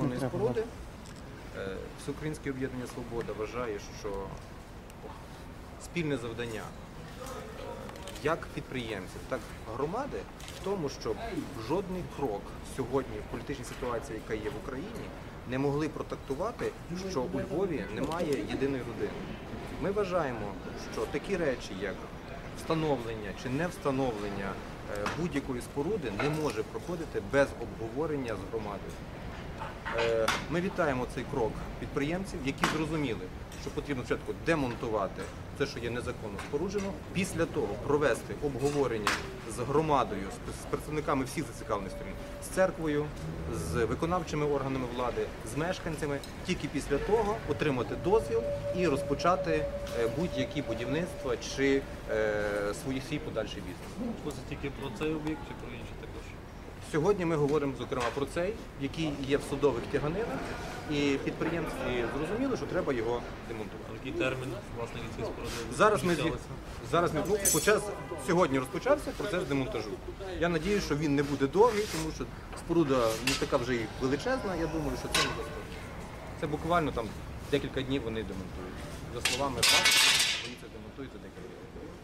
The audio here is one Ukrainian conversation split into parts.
Законної споруди. Е, Всеукраїнське об'єднання Свобода вважає, що спільне завдання е, як підприємців, так і громади в тому, щоб жодний крок сьогодні в політичній ситуації, яка є в Україні, не могли протактувати, що у Львові немає єдиної родини. Ми вважаємо, що такі речі, як встановлення чи не встановлення е, будь-якої споруди, не може проходити без обговорення з громадою. Е, Ми вітаємо цей крок підприємців, які зрозуміли, що потрібно спочатку демонтувати те, що є незаконно споруджено, після того провести обговорення з громадою, з- представниками всіх зацікавлених сторін, з церквою, з виконавчими органами влади, з мешканцями. Тільки після того отримати дозвіл і розпочати е, будь-які будівництва чи е, свій подальший бізнес. Це тільки про цей об'єкт чи про інші? Сьогодні ми говоримо зокрема про цей, який є в судових тяганинах, і підприємці зрозуміли, що треба його демонтувати. А який термін власне від цієї споруди? Зараз ми зараз ми ну, почав, сьогодні розпочався процес демонтажу. Я надію, що він не буде довгий, тому що споруда не така вже і величезна. Я думаю, що це не достатньо. Це буквально там декілька днів вони демонтують. За словами власника, вони це демонтують за декілька днів.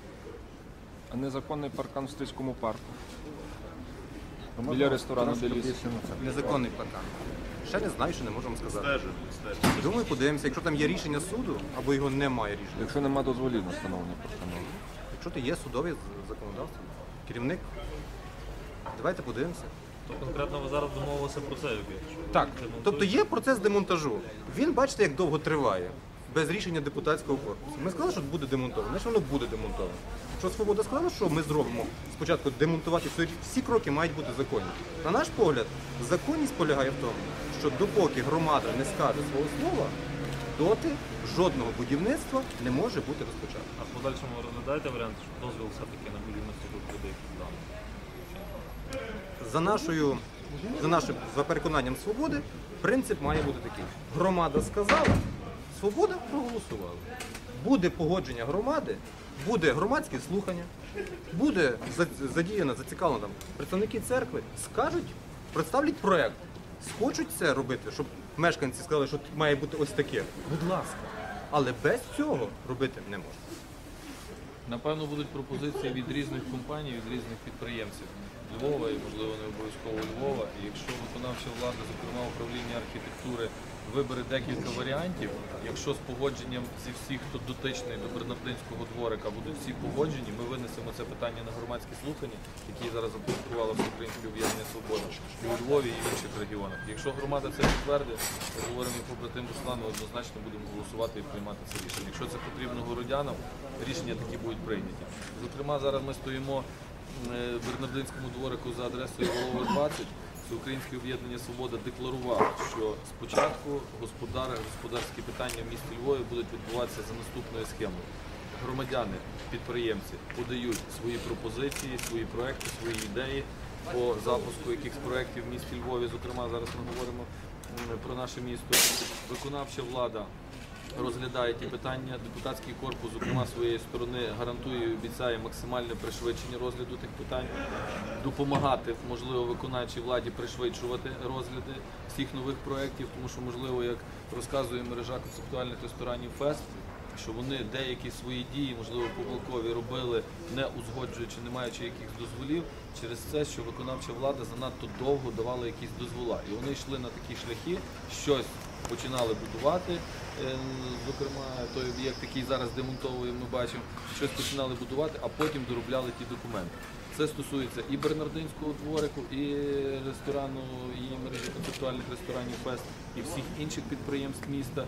А незаконний паркан в Стрийському парку. Біля ресторану Деліс. Незаконний паркан. Ще не знаю, що не можемо сказати. Думаю, подивимося, якщо там є рішення суду або його немає рішення. Якщо нема дозволів на встановлення паркану. Якщо ти є судове з- законодавство, керівник, давайте подивимося. То конкретно ви зараз домовилися про цей об'єкт? що Так, тобто є процес демонтажу. Він бачите, як довго триває. Без рішення депутатського корпусу. Ми сказали, що буде демонтовано, значить воно буде демонтовано. Що свобода сказала, що ми зробимо спочатку демонтувати всі- всі кроки мають бути законні. На наш погляд, законність полягає в тому, що допоки громада не скаже свого слова, доти жодного будівництва не може бути розпочато. А в подальшому розглядаєте варіант, що дозвіл все-таки на будівництво тут буде даний? За нашою, за нашим за переконанням свободи, принцип має бути такий: громада сказала, свобода проголосувала. Буде погодження громади, буде громадське слухання, буде задіяно, зацікавлено там представники церкви, скажуть, представлять проект, схочуть це робити, щоб мешканці сказали, що має бути ось таке. Будь ласка. Але без цього робити не можна. Напевно, будуть пропозиції від різних компаній, від різних підприємців Львова і, можливо, не обов'язково Львова. І якщо виконавча влада, зокрема управління архітектури, вибере декілька варіантів, якщо з погодженням зі всіх, хто дотичний до Бернардинського дворика, будуть всі погоджені, ми винесемо це питання на громадські слухання, які зараз запропонувала Всеукраїнське об'єднання Свобода і у Львові, і в інших регіонах. Якщо громада це підтвердить, говоримо і побратим Руслану, однозначно будемо голосувати і приймати це рішення. Якщо це потрібно городянам, рішення такі будуть прийняті. Зокрема, зараз ми стоїмо е, в Бернардинському дворику за адресою Волова 20. Всеукраїнське об'єднання Свобода декларувало, що спочатку господари, господарські питання в місті Львові будуть відбуватися за наступною схемою. Громадяни, підприємці подають свої пропозиції, свої проекти, свої ідеї по запуску якихось проєктів в місті Львові. Зокрема, зараз ми говоримо про наше місто. Виконавча влада розглядає ті питання. Депутатський корпус, зокрема, своєї сторони гарантує і обіцяє максимальне пришвидшення розгляду тих питань, допомагати, можливо, виконавчій владі пришвидшувати розгляди всіх нових проєктів, тому що, можливо, як розказує мережа концептуальних ресторанів Фест, що вони деякі свої дії, можливо, помилкові робили, не узгоджуючи, не маючи якихось дозволів, через це, що виконавча влада занадто довго давала якісь дозвола. І вони йшли на такі шляхи, щось починали будувати. е, Зокрема, той об'єкт, який зараз демонтовуємо, ми бачимо, щось починали будувати, а потім доробляли ті документи. Це стосується і Бернардинського дворику, і ресторану, і мережі концептуальних ресторанів Фест, і всіх інших підприємств міста.